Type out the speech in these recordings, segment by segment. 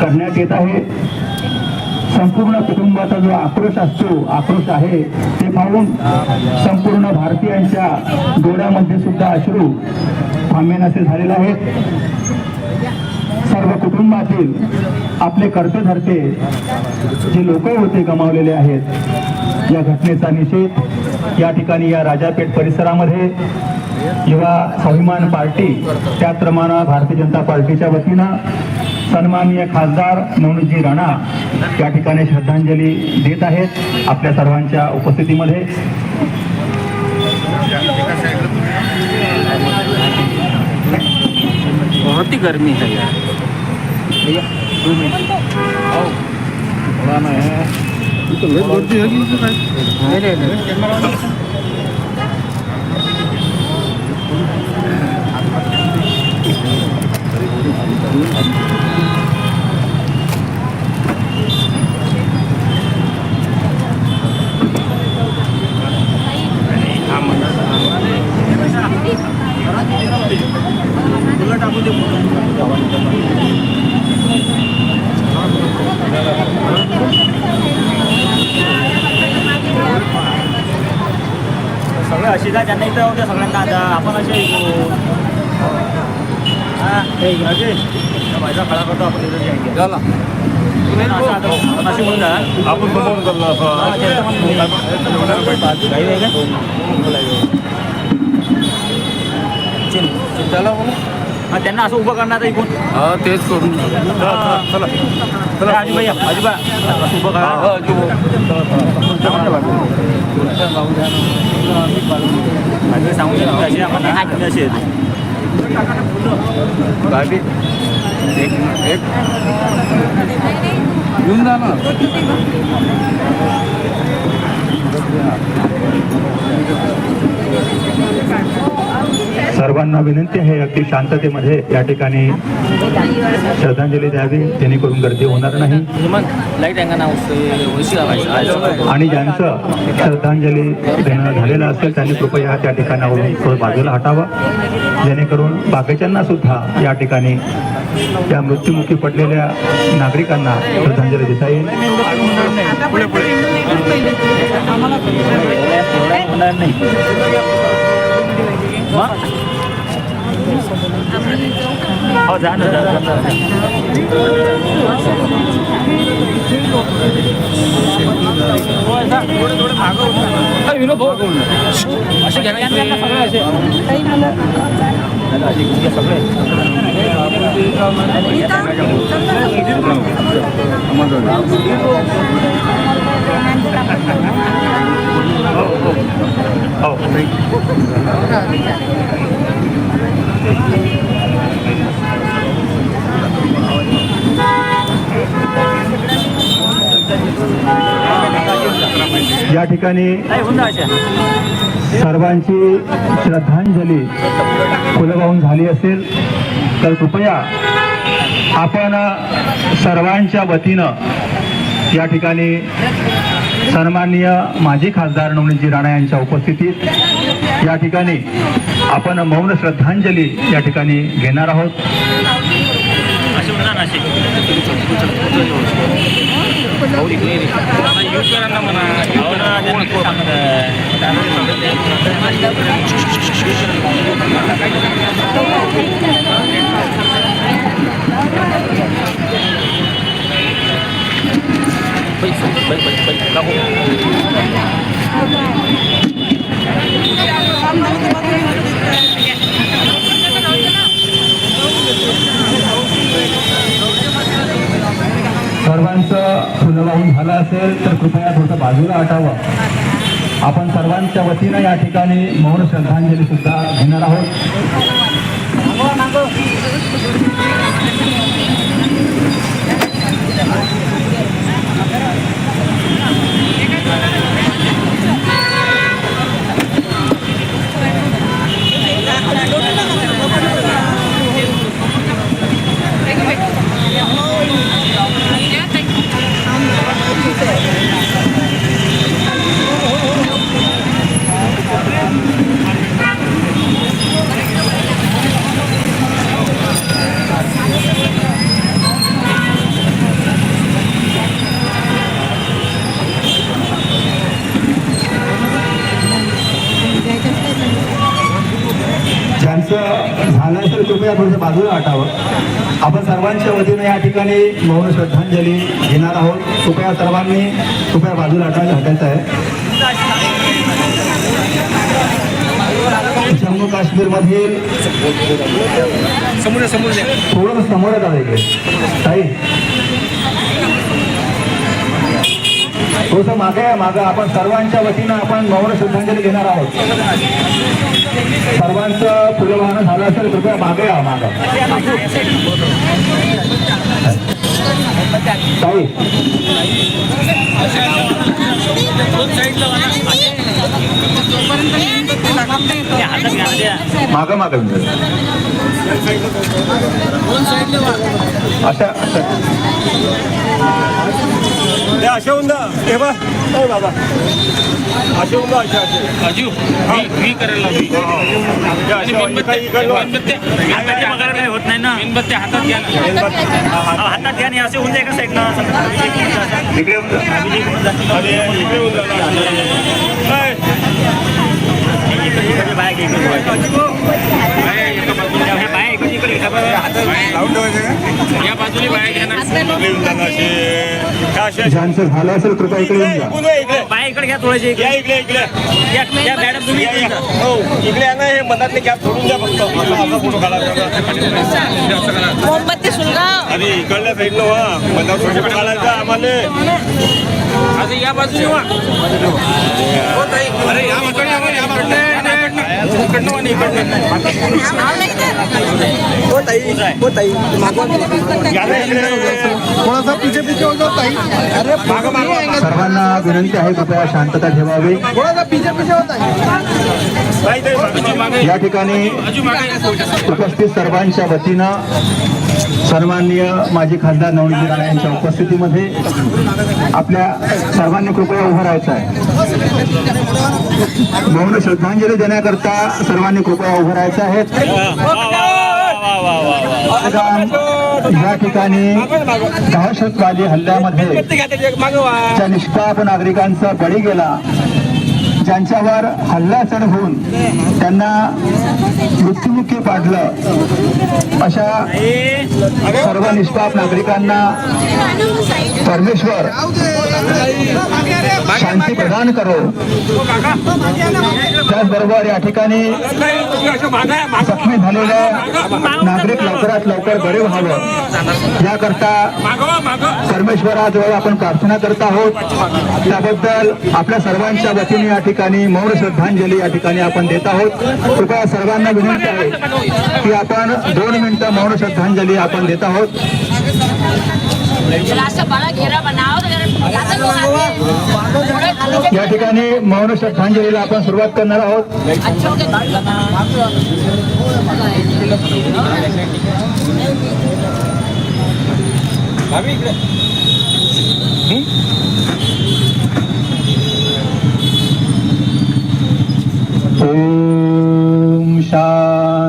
करण्यात येत आहे. संपूर्ण कुटुंबाचा जो आक्रोश असतो आक्रोश आहे ते पाहून संपूर्ण भारतीयांच्या डोळ्यामध्ये सुद्धा अश्रू थांबेनासे झालेले आहेत. सर्व कुटुंबातील आपले कर्ते धरते जे लोक होते गमावलेले आहेत या घटनेचा निषेध या ठिकाणी या राजापेठ परिसरामध्ये युवा स्वाभिमान पार्टी त्याचप्रमाणे भारतीय जनता पार्टीच्या वतीनं सन्माननीय खासदार नवनीतजी राणा या ठिकाणी श्रद्धांजली देत आहेत आपल्या सर्वांच्या उपस्थितीमध्ये. बहुत ही गर्मी है यार। भैया दो मिनट। आओ। थोड़ा ना है। तो लेट बढ़ती है कि नहीं नहीं सगळं अशी का ज्यांना इथं होत्या सगळ्यांना आता आपण असे हा हे अजय माझा खडा करतो आपण तिथं जायचं. चला असं आता आपण अशी म्हणून जा. आपण करलं असं आहे? चिन. चला बोला. त्यांना असं उभं करणार आता इकडून हा तेच करून. चला चला. आजीबाई आजीबा असं उभं हा करा आजी सांगू शकतो अशी आम्हाला आम्ही असे आहेत. गाडी. एक एक. येऊन जा ना. सर्वांना विनंती आहे अगदी शांततेमध्ये या ठिकाणी श्रद्धांजली द्यावी. जेणेकरून गर्दी होणार नाही. आणि ज्यांचं श्रद्धांजली देणं झालेलं असेल त्यांनी कृपया त्या ठिकाणावरून थोडं बाजूला हटावं. जेणेकरून बाकीच्यांना सुद्धा या ठिकाणी त्या मृत्युमुखी पडलेल्या नागरिकांना श्रद्धांजली देता येईल. नाही मग? हो जा ना जा जा, जा विनोद भाऊ असे घ्या ना, यांना सगळे असे दादा, असे या ठिकाणी सर्वांची श्रद्धांजली फुलवाहून झाली असेल तर कृपया आपण सर्वांच्या वतीनं या ठिकाणी सन्माननीय माजी खासदार नवनीतजी राणा यांच्या उपस्थितीत या ठिकाणी आपण मौन श्रद्धांजली या ठिकाणी घेणार आहोत. असे होऊन सर्वांचं फुलं वाहून झालं असेल तर कृपया थोडंसं बाजूला आटावं. आपण सर्वांच्या वतीनं या ठिकाणी मौन श्रद्धांजली सुद्धा घेणार आहोत. कृपया थोडंसं बाजूला हटावं आपण सर्वांच्या वतीनं या ठिकाणी मौन श्रद्धांजली घेणार आहोत. कृपया सर्वांनी कृपया बाजूला हटायला हटायचं आहे. जम्मू काश्मीरमधील थोडं समोर आलं इकडे. ताई थोडंसं मागे आहे, मागं. आपण सर्वांच्या वतीनं आपण मौन श्रद्धांजली घेणार आहोत. सर्वांचं फुलवाहन झालं असेल कृपया मागे या मागं. ताई. मागं मागं येऊन जा. अशा अशा. त्या अशा होऊन दा हे बा. हो बाबा. असे होऊन दा अशा अजू मी मी करायला लावली या आणि अशा मेणबत्त्या काही इकडलं मेणबत्त्या मेणबत्त्या वगैरे काही होत नाही ना? मेणबत्त्या हातात घ्या ना. हातात घ्या. आणि असे होऊन जाईल का साईडनं इकडे. आणि इकडे होऊन ज्यांचं झालं असेल कृपया इकडे येऊन जा इकडून इकडे घ्या थोडेसे या इकडे इकडे या मॅडम तुम्ही इकडे या. हो इकडे आहे ना हे मधातले गॅप सोडून द्या फक्त असा असा फोटो काढा मोमबत्ती सुलगाव आणि इकडल्या साईडनं वा मधात फोटो काढायचा आम्हाला या बाजूने वा अरे या बाजूने या, बाजूने. इकडनं इकडनं. थोडासा पिछे पिछे हो ताई अरे सर्वांना विनंती आहे कृपया शांतता ठेवावी. या ठिकाणी उपस्थित सर्वांच्या वतीनं सर्वांनीय माजी खासदार नवनीत राणा यांच्या उपस्थितीमध्ये आपल्या सर्वांनी कृपया उभं राहायचं आहे. मौन श्रद्धांजली देण्याकरता सर्वांनी कृपया उभं राहायचं आहे. या ठिकाणी दहशतवादी हल्ल्यामध्ये ज्या निष्पाप नागरिकांचा बळी गेला ज्यांच्यावर हल्ला चढ होऊन त्यांना मृत्युमुखी पाडलं अशा सर्व निष्पाप नागरिकांना परमेश्वर शांती प्रदान करो. त्याचबरोबर या ठिकाणी जखमी झालेल्या नागरिक लवकरात लवकर बरे व्हावं. याकरता परमेश्वराजवळ आपण प्रार्थना करत आहोत. त्याबद्दल आपल्या सर्वांच्या वतीने या ठिकाणी मौन श्रद्धांजली या ठिकाणी आपण देत आहोत. कृपया सर्वांना विनंती आहे की आपण दोन मिनिटं मौन श्रद्धांजली आपण देत आहोत. या ठिकाणी मौन श्रद्धांजलीला आपण सुरुवात करणार आहोत.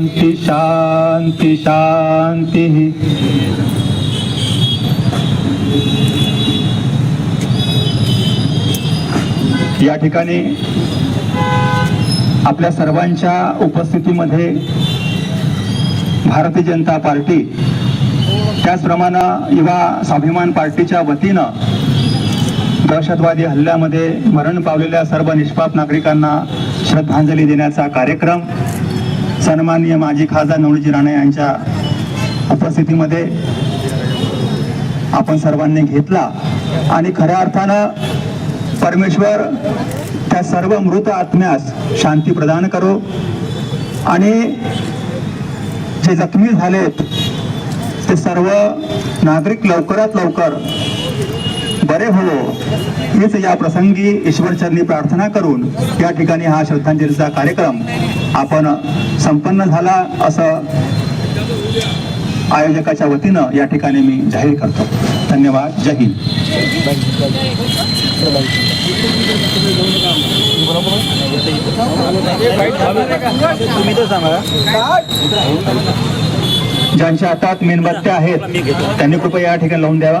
शांती शांती शांती. या ठिकाणी आपल्या सर्वांच्या उपस्थितीमध्ये भारतीय जनता पार्टी त्याचप्रमाणे युवा स्वाभिमान पार्टीच्या वतीनं दहशतवादी हल्ल्यामध्ये मरण पावलेल्या सर्व निष्पाप नागरिकांना श्रद्धांजली देण्याचा कार्यक्रम सन्माननीय माजी खासदार नवनीजी राणे यांच्या उपस्थितीमध्ये आपण सर्वांनी घेतला. आणि खऱ्या अर्थानं परमेश्वर त्या सर्व मृत आत्म्यास शांती प्रदान करो. आणि जे जखमी झालेत ते सर्व नागरिक लवकरात लवकर बरे हो हीच या प्रसंगी ईश्वरचरणी प्रार्थना करून या ठिकाणी हा श्रद्धांजलीचा कार्यक्रम आपण संपन्न झाला असं आयोजकाच्या वतीनं या ठिकाणी मी जाहीर करतो. धन्यवाद. जय हिंद. ज्यांच्या हातात मेणबत्त्या आहेत त्यांनी कृपया या ठिकाणी लावून द्यावा.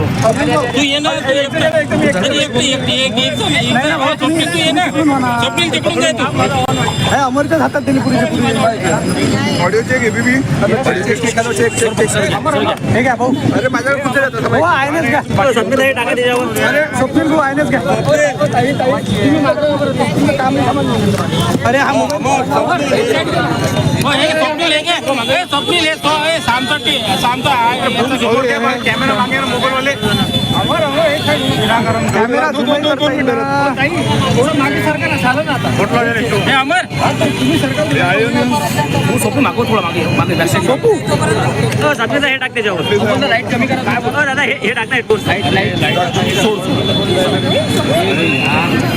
तू ये ना तू एकटा. एक स्वप्नील तू ये ना. स्वप्नील तिकडून जाय तू. अमरच्या हातात दिली पुरी audio check ABB check check check हे घ्या भाऊ. अरे माझ्याकडे जातं हो आयनच घ्या. अरे स्वप्नील भाऊ आयनच घ्या. अरे हा मोबाईल. स्वप्नील. हे घे. स्वप्नील हे स्व- सामचा टी- सामचा आहे. कॅमेरा मागे मोबाईल वाले. करता येईल ना. थोडं मागे हे सोपू मागो थोडं मागे मागे दर्शक सोपू? सातवीचा हे टाक त्याच्यावर लाइट कमी करा. काय दादा हे हे टाक ना हेडफोन लाइट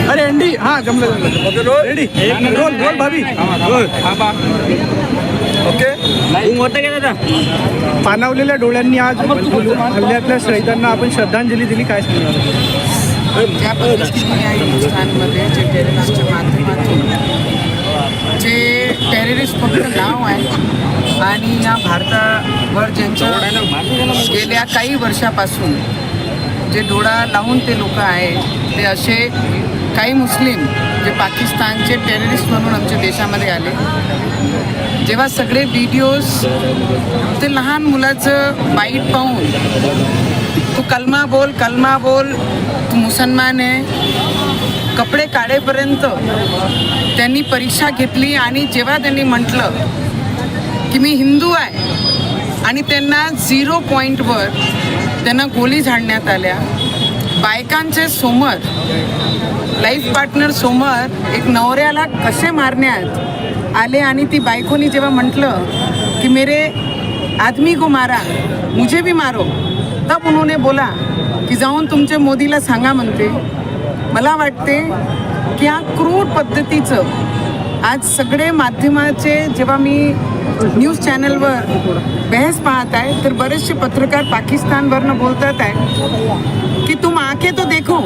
अरे एंडी हा जमलं जमलं. Ready roll. रोल भाभी. होतं का दादा? पानावलेल्या डोळ्यांनी आज हल्ल्यातल्या शहीदांना आपण श्रद्धांजली दिली. काय सांगणार ज्या पद्धतीने या हिंदुस्थानमध्ये जे टेररिस्टच्या माध्यमातून जे टेररिस्ट फक्त नाव आहे आणि या भारतावर ज्यांचं गेल्या काही वर्षापासून जे डोळा लावून ते लोक आहे ते असे काही मुस्लिम जे पाकिस्तानचे टेररिस्ट म्हणून आमच्या देशामध्ये आले जेव्हा सगळे व्हिडिओज ते लहान मुलाचं बाईट पाहून तू कलमा बोल कलमा बोल तू मुसलमान आहे. कपडे काढेपर्यंत त्यांनी परीक्षा घेतली आणि जेव्हा त्यांनी म्हटलं की मी हिंदू आहे आणि त्यांना झिरो पॉईंटवर त्यांना गोळी झाडण्यात आल्या बायकांचे समोर लाईफ पार्टनर समोर एक नवऱ्याला कसे मारण्यात? आले आणि ती बायकोनी जेव्हा म्हटलं की मेरे आदमी को मारा मुझे भी मारो तब उन्होंने बोला की जाऊन तुमच्या मोदीला सांगा म्हणते. मला वाटते की हा क्रूर पद्धतीचं आज सगळे माध्यमाचे जेव्हा मी न्यूज चॅनलवर बहस पाहत आहे तर बरेचसे पत्रकार पाकिस्तानवरनं बोलतात आहे की तुम आके तो देखो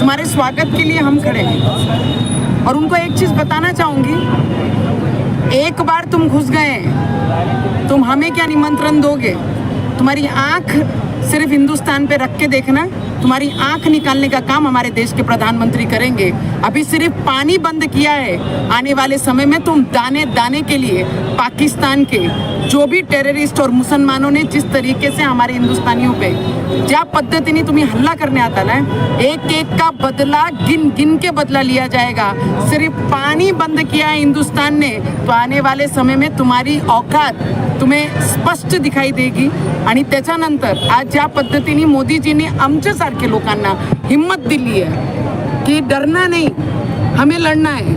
तुम्हारे स्वागत के लिए हम खड़े और उनको एक चीज़ बताना चाहूँगी। एक बार तुम घुस गए, तुम हमें क्या निमंत्रण दोगे? तुम्हारी आँख सिर्फ़ हिंदुस्तान पे रख के देखना। तुम्हारी आँख निकालने का काम हमारे देश के प्रधानमंत्री करेंगे। अभी सिर्फ़ पानी बंद किया है। आने वाले समय में तुम दाने दाने के लिए, पाकिस्तान के जो भी टेररिस्ट और मुसलमानों ने जिस तरीके से हमारे हिंदुस्तानियों पे ज्या पद्धतीने तुम्हें हल्ला करण्यात आला है? एक एक का बदला गिन गिन के बदला लिया जाएगा। सिर्फ़ पानी बंद किया है हिंदुस्तान ने तो आने वाले समय में तुम्हारी औकात तुम्ही स्पष्ट दिखाई देगी। आणि त्याच्यानंतर आज ज्या पद्धतीने मोदीजींनी आमच्यासारखे लोकांना हिम्मत दिली आहे की डरना नाही हमें लढना आहे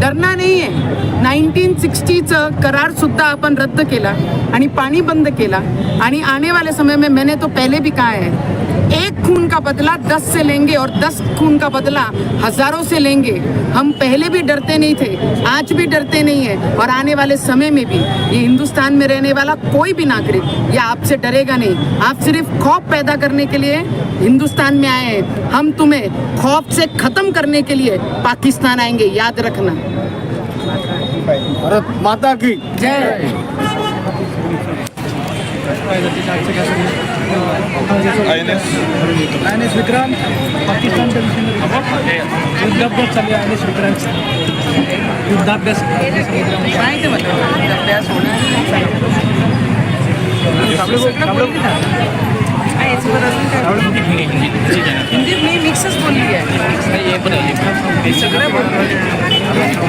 डरना नाही आहे. नाईन्टीन सिक्स्टीचं करारसुद्धा आपण रद्द केला आणि पाणी बंद केला. आणि आने वाले समय में मैंने तो पहले भी कहा है एक खून का बदला दस से लेंगे और दस खून का बदला हज़ारों से लेंगे। हम पहले भी डरते नहीं थे आज भी डरते नहीं है और आने वाले समय में भी। ये हिंदुस्तान में रहने वाला कोई भी नागरिक ये आपसे डरेगा नहीं। आप सिर्फ़ खौफ पैदा करने के लिए हिंदुस्तान में आए हैं। हम तुम्हें खौफ से खत्म करने के लिए पाकिस्तान आएँगे याद रखना। भारत माता की। जय। I N S I N S Vikram Pakistan युद्धाभ्यास चालू आहे आय एन एस विक्रांत युद्धाभ्यास. सांगितलं म्हणजे युद्धाभ्यास होणार हिंदी मी मिक्सच बोलली आहे सगळं बोलतो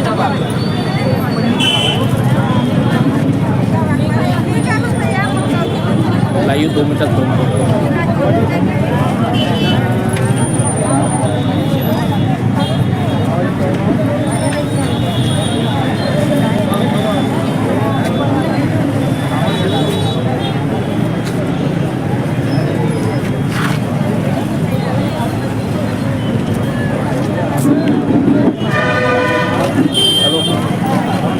दोन मिनिटात दोन मिनिटं.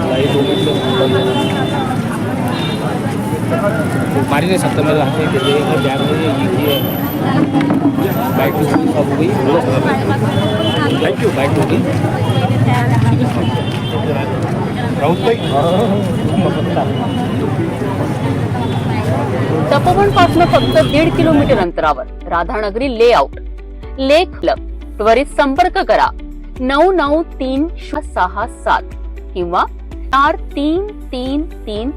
लाईव्ह दोन मिनिटं मारी नहीं सकता मेरे हाथ में ये है बैग में ये ये बाइक टू सब हो गई। थैंक यू बाइक हो गई राहुल तपोवनपासून फक्त दीड किलोमीटर अंतरावर राधानगरी लेआउट लेख क्लब त्वरित संपर्क करा. नऊ नऊ तीन सहा सात किंवा चार तीन तीन तीन